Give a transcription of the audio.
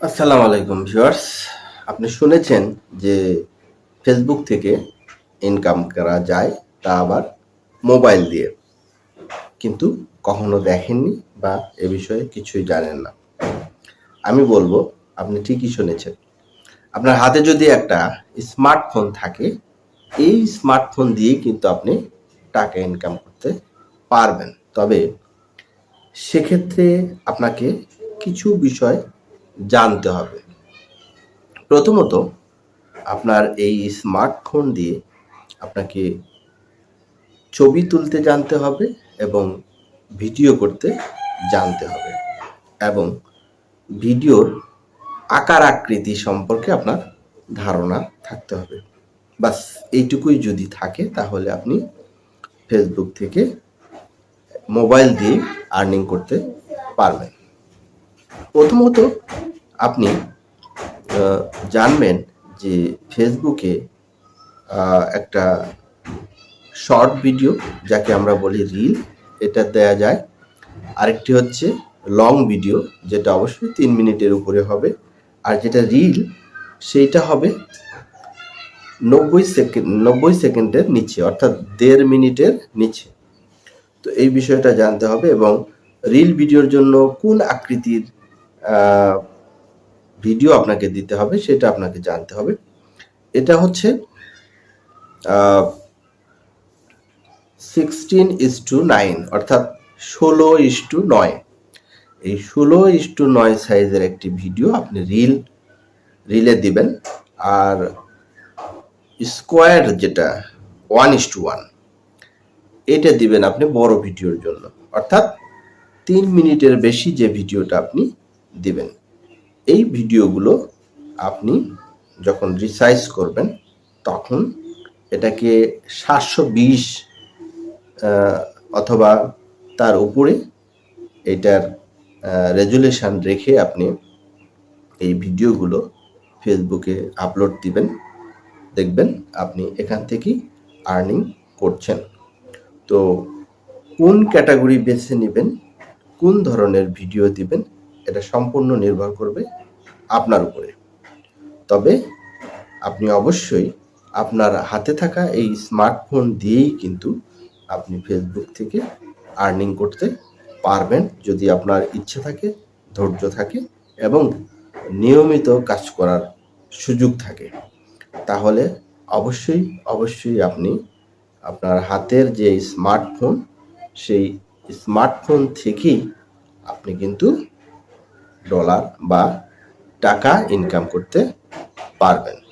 আসসালামু আলাইকুম ভিউয়ার্স। আপনি শুনেছেন যে ফেসবুক থেকে ইনকাম করা যায়, তা আবার মোবাইল দিয়ে। কিন্তু কখনো দেখেননি বা এ বিষয়ে কিছুই জানেন না। আমি বলব, আপনি ঠিকই শুনেছেন। আপনার হাতে যদি একটা স্মার্টফোন থাকে, এই স্মার্টফোন দিয়ে কিন্তু আপনি টাকা ইনকাম করতে পারবেন। তবে সেক্ষেত্রে আপনাকে কিছু বিষয় জানতে হবে। প্রথমত, আপনার এই স্মার্টফোন দিয়ে আপনাকে ছবি তুলতে জানতে হবে এবং ভিডিও করতে জানতে হবে এবং ভিডিওর আকার আকৃতি সম্পর্কে আপনার ধারণা থাকতে হবে। বাস, এইটুকুই যদি থাকে, তাহলে আপনি ফেসবুক থেকে মোবাইল দিয়ে আর্নিং করতে পারবেন। প্রথমত আপনি জানবেন যে ফেসবুকে একটা শর্ট ভিডিও, যাকে আমরা বলি রিল, এটা দেয়া যায়। আরেকটি হচ্ছে লং ভিডিও, যেটা অবশ্যই তিন মিনিটের উপরে হবে। আর যেটা রিল, সেইটা হবে নব্বই সেকেন্ড, নব্বই সেকেন্ডের নিচে, অর্থাৎ দেড় মিনিটের নিচে। তো এই বিষয়টা জানতে হবে এবং রিল ভিডিওর জন্য কোন আকৃতির ভিডিও আপনাকে দিতে হবে, সেটা আপনাকে জানতে হবে। এটা হচ্ছে সিক্সটিন ইস টু নাইন অর্থাৎ ষোলো ইস টু নয়। এই ষোলো ইস টু নয় সাইজের একটি ভিডিও আপনি রিল রিলে দিবেন, আর স্কোয়ার যেটা ওয়ান ইস টু ওয়ান এটা দিবেন আপনি বড় ভিডিওর জন্য। অর্থাৎ তিন মিনিটের বেশি যে ভিডিওটা আপনি দিবেন। এই ভিডিওগুলো আপনি যখন রিসাইজ করবেন, তখন এটাকে সাতশো বিশ অথবা তার উপরে এটার রেজুলেশন রেখে আপনি এই ভিডিওগুলো ফেসবুকে আপলোড দিবেন। দেখবেন আপনি এখান থেকেই আর্নিং করছেন। তো কোন ক্যাটাগরি বেছে নেবেন, কোন ধরনের ভিডিও দিবেন এটা সম্পূর্ণ নির্ভর করবে আপনার উপরে। তবে আপনি অবশ্যই আপনার হাতে থাকা এই স্মার্টফোন দিয়েই কিন্তু আপনি ফেসবুক থেকে আর্নিং করতে পারবেন, যদি আপনার ইচ্ছে থাকে, ধৈর্য থাকে এবং নিয়মিত কাজ করার সুযোগ থাকে। তাহলে অবশ্যই অবশ্যই আপনি আপনার হাতের যে স্মার্টফোন সেই স্মার্টফোন থেকেই আপনি কিন্তু ডলার বা টাকা ইনকাম করতে পারবেন।